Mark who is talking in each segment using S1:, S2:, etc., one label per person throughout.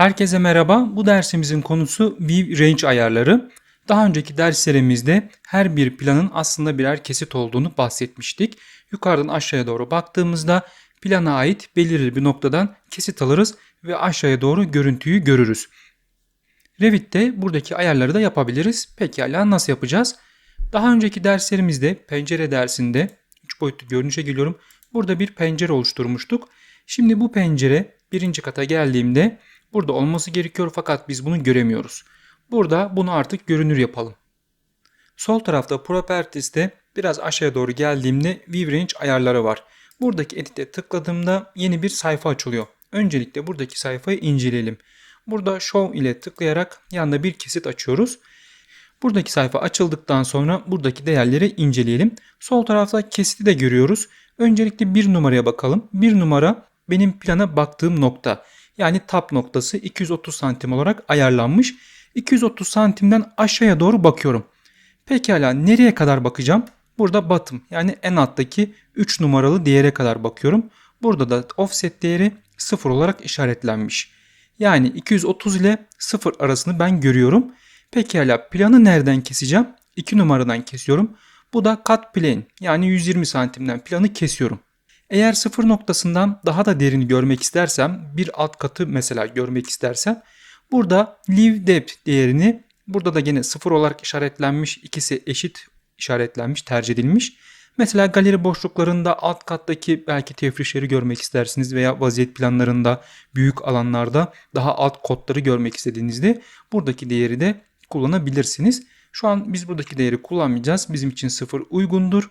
S1: Herkese merhaba. Bu dersimizin konusu View Range ayarları. Daha önceki derslerimizde her bir planın aslında birer kesit olduğunu bahsetmiştik. Yukarıdan aşağıya doğru baktığımızda plana ait belirli bir noktadan kesit alırız ve aşağıya doğru görüntüyü görürüz. Revit'te buradaki ayarları da yapabiliriz. Pekala nasıl yapacağız? Daha önceki derslerimizde pencere dersinde 3 boyutlu görünüşe geliyorum. Burada bir pencere oluşturmuştuk. Şimdi bu pencere birinci kata geldiğimde burada olması gerekiyor fakat biz bunu göremiyoruz. Burada bunu artık görünür yapalım. Sol tarafta Properties'te biraz aşağıya doğru geldiğimde View Range ayarları var. Buradaki edit'e tıkladığımda yeni bir sayfa açılıyor. Öncelikle buradaki sayfayı inceleyelim. Burada Show ile tıklayarak yanında bir kesit açıyoruz. Buradaki sayfa açıldıktan sonra buradaki değerleri inceleyelim. Sol tarafta kesiti de görüyoruz. Öncelikle bir numaraya bakalım. Bir numara benim plana baktığım nokta. Yani tap noktası 230 santim olarak ayarlanmış. 230 santimden aşağıya doğru bakıyorum. Pekala nereye kadar bakacağım? Burada bottom yani en alttaki 3 numaralı değere kadar bakıyorum. Burada da offset değeri 0 olarak işaretlenmiş. Yani 230 ile 0 arasını ben görüyorum. Pekala planı nereden keseceğim? 2 numaradan kesiyorum. Bu da cut plane yani 120 santimden planı kesiyorum. Eğer sıfır noktasından daha da derini görmek istersem bir alt katı mesela görmek istersem burada leave depth değerini burada da yine sıfır olarak işaretlenmiş ikisi eşit işaretlenmiş tercih edilmiş. Mesela galeri boşluklarında alt kattaki belki tefrişleri görmek istersiniz veya vaziyet planlarında büyük alanlarda daha alt kodları görmek istediğinizde buradaki değeri de kullanabilirsiniz. Şu an biz buradaki değeri kullanmayacağız. Bizim için sıfır uygundur.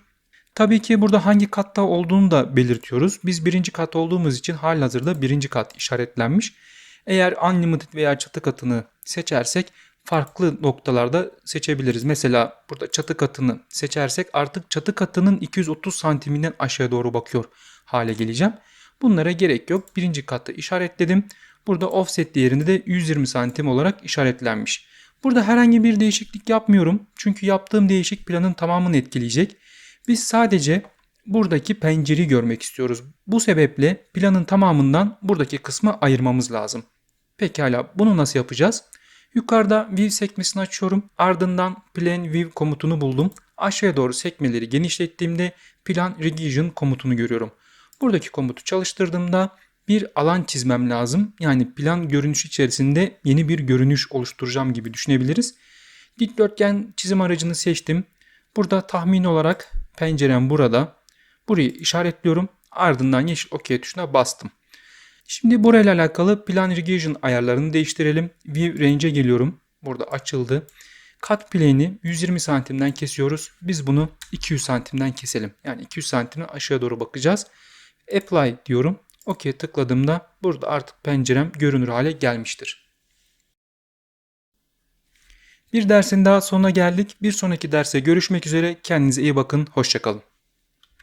S1: Tabii ki burada hangi katta olduğunu da belirtiyoruz. Biz birinci kat olduğumuz için halihazırda birinci kat işaretlenmiş. Eğer unlimited veya çatı katını seçersek farklı noktalarda seçebiliriz. Mesela burada çatı katını seçersek artık çatı katının 230 santiminden aşağıya doğru bakıyor hale geleceğim. Bunlara gerek yok. Birinci katı işaretledim. Burada offset değerinde de 120 santim olarak işaretlenmiş. Burada herhangi bir değişiklik yapmıyorum. Çünkü yaptığım değişik planın tamamını etkileyecek. Biz sadece buradaki pencereyi görmek istiyoruz. Bu sebeple planın tamamından buradaki kısmı ayırmamız lazım. Pekala bunu nasıl yapacağız? Yukarıda View sekmesini açıyorum. Ardından Plan View komutunu buldum. Aşağıya doğru sekmeleri genişlettiğimde Plan Region komutunu görüyorum. Buradaki komutu çalıştırdığımda bir alan çizmem lazım. Yani plan görünüş içerisinde yeni bir görünüş oluşturacağım gibi düşünebiliriz. Dikdörtgen çizim aracını seçtim. Burada tahmin olarak pencerem burada. Burayı işaretliyorum. Ardından yeşil OK tuşuna bastım. Şimdi burayla alakalı plan region ayarlarını değiştirelim. View range'e geliyorum. Burada açıldı. Cut plane'i 120 santimden kesiyoruz. Biz bunu 200 santimden keselim. Yani 200 santimden aşağı doğru bakacağız. Apply diyorum. OK tıkladığımda burada artık pencerem görünür hale gelmiştir. Bir dersin daha sonuna geldik. Bir sonraki derse görüşmek üzere. Kendinize iyi bakın. Hoşçakalın.